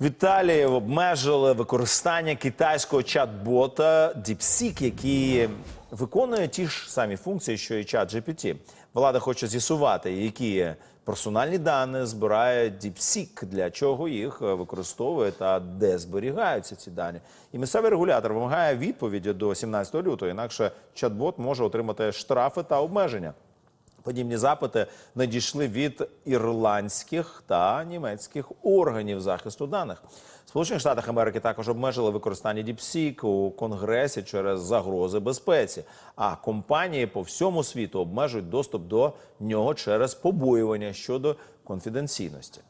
В Італії обмежили використання китайського чат-бота DeepSeek, який виконує ті ж самі функції, що і чат GPT. Влада хоче з'ясувати, які персональні дані збирає DeepSeek, для чого їх е, використовує та де зберігаються ці дані. І місцевий регулятор вимагає відповіді до 17 лютого, інакше чат-бот може отримати штрафи та обмеження. Подібні запити надійшли від ірландських та німецьких органів захисту даних. Сполучених Штатах Америки також обмежили використання DeepSeek у Конгресі через загрози безпеці. А компанії по всьому світу обмежують доступ до нього через побоювання щодо конфіденційності.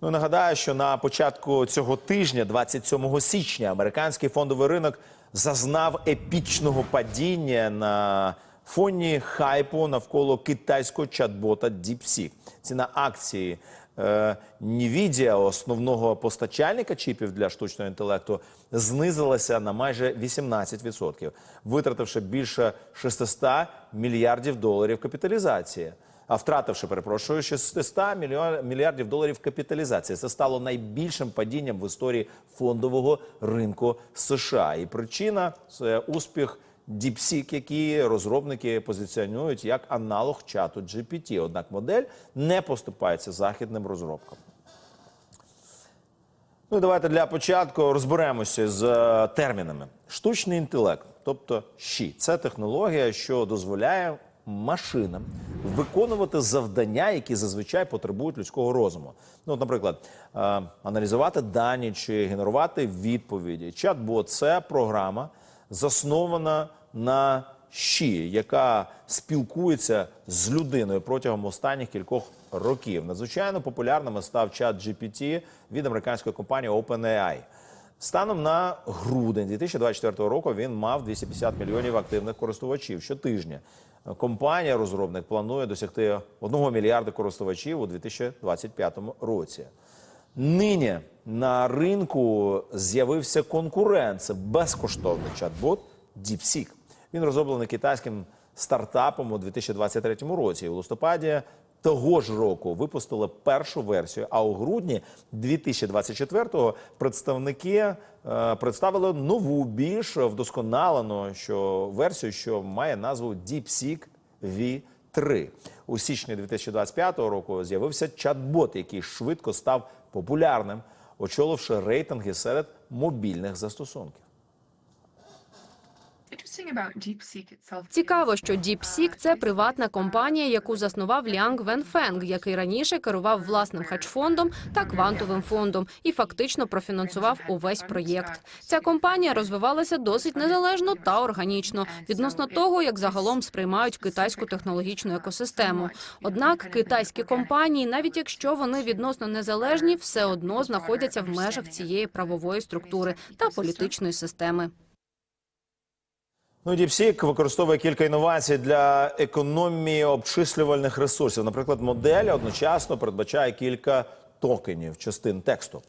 Ну, нагадаю, що на початку цього тижня, 27 січня, американський фондовий ринок зазнав епічного падіння на фоні хайпу навколо китайського чат-бота DeepSeek. Ціна акції е, Nvidia, основного постачальника чіпів для штучного інтелекту, знизилася на майже 18%, витративши більше 600 мільярдів доларів капіталізації а втративши, перепрошую, 600 мільйон- мільярдів доларів капіталізації. Це стало найбільшим падінням в історії фондового ринку США. І причина це успіх DeepSeek, який розробники позиціонують як аналог чату GPT. Однак модель не поступається західним розробкам. Ну, давайте для початку розберемося з е, термінами. Штучний інтелект, тобто ЩІ, це технологія, що дозволяє машинам виконувати завдання, які зазвичай потребують людського розуму. Ну, от, наприклад, е, аналізувати дані чи генерувати відповіді. Чат-бот це програма, заснована на ЩІ, яка спілкується з людиною протягом останніх кількох років. Надзвичайно популярним став чат GPT від американської компанії OpenAI. Станом на грудень 2024 року він мав 250 мільйонів активних користувачів щотижня. Компанія розробник планує досягти 1 мільярда користувачів у 2025 році. Нині на ринку з'явився конкурент. Це безкоштовний чат-бот DeepSeek. Він розроблений китайським стартапом у 2023 році. У листопаді того ж року випустили першу версію. А у грудні 2024-го представники е, представили нову, більш вдосконалену що версію, що має назву DeepSeek V3. У січні 2025 року з'явився чат-бот, який швидко став популярним, очоливши рейтинги серед мобільних застосунків. Interesting about DeepSeek itself. Цікаво, що DeepSeek – це приватна компанія, яку заснував Лянг Венфенг, який раніше керував власним хедж-фондом та квантовим фондом і фактично профінансував увесь проєкт. Ця компанія розвивалася досить незалежно та органічно відносно того, як загалом сприймають китайську технологічну екосистему. Однак китайські компанії, навіть якщо вони відносно незалежні, все одно знаходяться в межах цієї правової структури та політичної системи. Ну, Діпсік використовує кілька інновацій для економії обчислювальних ресурсів. Наприклад, модель одночасно передбачає кілька токенів частин тексту,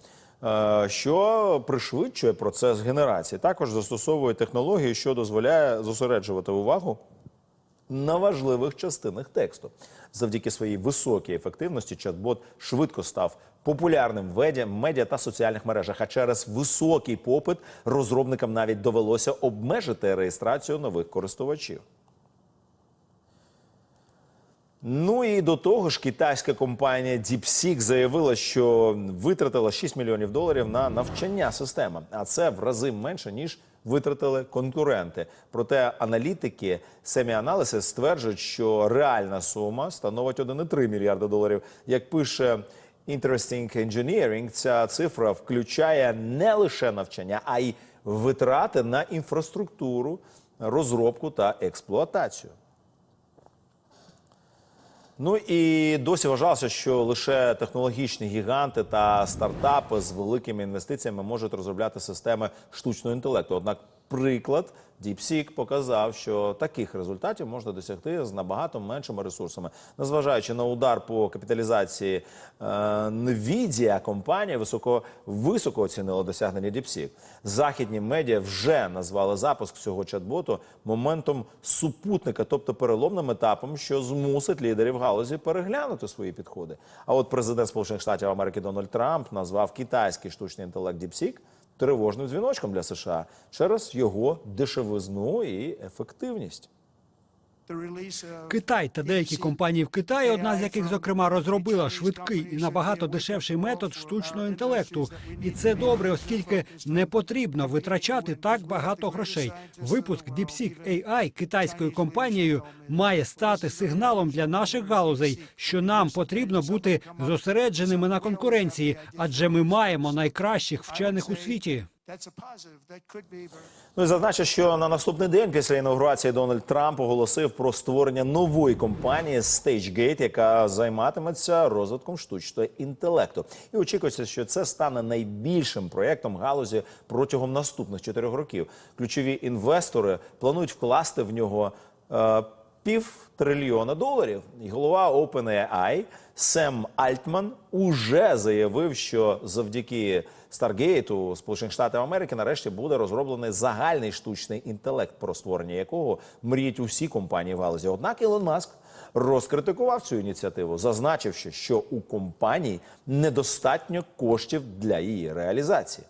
е, що пришвидшує процес генерації. Також застосовує технології, що дозволяє зосереджувати увагу на важливих частинах тексту. Завдяки своїй високій ефективності чат-бот швидко став популярним в медіа, та соціальних мережах. А через високий попит розробникам навіть довелося обмежити реєстрацію нових користувачів. Ну і до того ж, китайська компанія DeepSeek заявила, що витратила 6 мільйонів доларів на навчання системи, а це в рази менше ніж витратили конкуренти. Проте аналітики Semi-Analysis стверджують, що реальна сума становить 1,3 мільярда доларів. Як пише Interesting Engineering, ця цифра включає не лише навчання, а й витрати на інфраструктуру, розробку та експлуатацію. Ну і досі вважалося, що лише технологічні гіганти та стартапи з великими інвестиціями можуть розробляти системи штучного інтелекту. Однак приклад. DeepSeek показав, що таких результатів можна досягти з набагато меншими ресурсами. Незважаючи на удар по капіталізації е, Nvidia, компанія високо високо оцінила досягнення DeepSeek. Західні медіа вже назвали запуск цього чат-боту моментом супутника, тобто переломним етапом, що змусить лідерів галузі переглянути свої підходи. А от президент Сполучених Штатів Америки Дональд Трамп назвав китайський штучний інтелект DeepSeek тривожним дзвіночком для США через його дешевизну і ефективність. Китай та деякі компанії в Китаї, одна з яких зокрема розробила швидкий і набагато дешевший метод штучного інтелекту, і це добре, оскільки не потрібно витрачати так багато грошей. Випуск DeepSeek AI китайською компанією має стати сигналом для наших галузей, що нам потрібно бути зосередженими на конкуренції, адже ми маємо найкращих вчених у світі. Ну і зазначу, що на наступний день після інаугурації Дональд Трамп оголосив про створення нової компанії StageGate, яка займатиметься розвитком штучного інтелекту. І очікується, що це стане найбільшим проєктом галузі протягом наступних чотирьох років. Ключові інвестори планують вкласти в нього. Е, Пів трильйона доларів. І голова OpenAI Сем Альтман уже заявив, що завдяки Старгейту Сполучених Штатів Америки нарешті буде розроблений загальний штучний інтелект, про створення якого мріють усі компанії в галузі. Однак Ілон Маск розкритикував цю ініціативу, зазначивши, що у компаній недостатньо коштів для її реалізації.